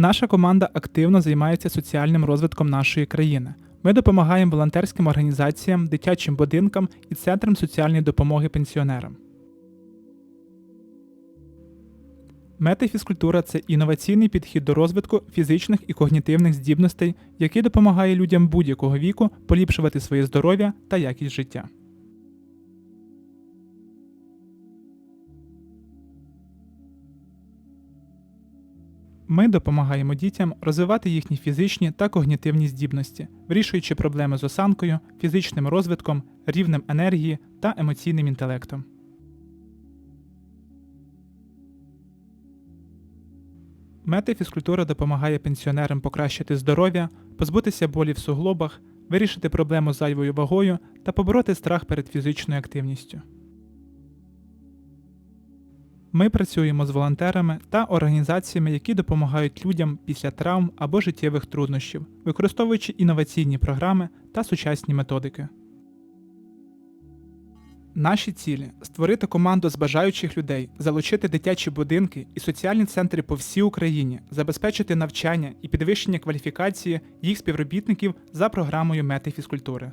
Наша команда активно займається соціальним розвитком нашої країни. Ми допомагаємо волонтерським організаціям, дитячим будинкам і центрам соціальної допомоги пенсіонерам. Метафізкультура це інноваційний підхід до розвитку фізичних і когнітивних здібностей, який допомагає людям будь-якого віку поліпшувати своє здоров'я та якість життя. Ми допомагаємо дітям розвивати їхні фізичні та когнітивні здібності, вирішуючи проблеми з осанкою, фізичним розвитком, рівнем енергії та емоційним інтелектом. Метафізкультура допомагає пенсіонерам покращити здоров'я, позбутися болі в суглобах, вирішити проблему з зайвою вагою та побороти страх перед фізичною активністю. Ми працюємо з волонтерами та організаціями, які допомагають людям після травм або життєвих труднощів, використовуючи інноваційні програми та сучасні методики. Наші цілі створити команду з бажаючих людей, залучити дитячі будинки і соціальні центри по всій Україні, забезпечити навчання і підвищення кваліфікації їх співробітників за програмою мети фізкультури.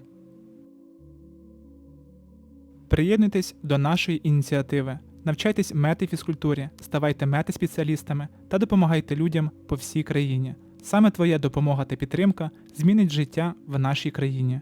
Приєднуйтесь до нашої ініціативи. Навчайтесь мети фізкультурі, ставайте мети-спеціалістами та допомагайте людям по всій країні. Саме твоя допомога та підтримка змінить життя в нашій країні.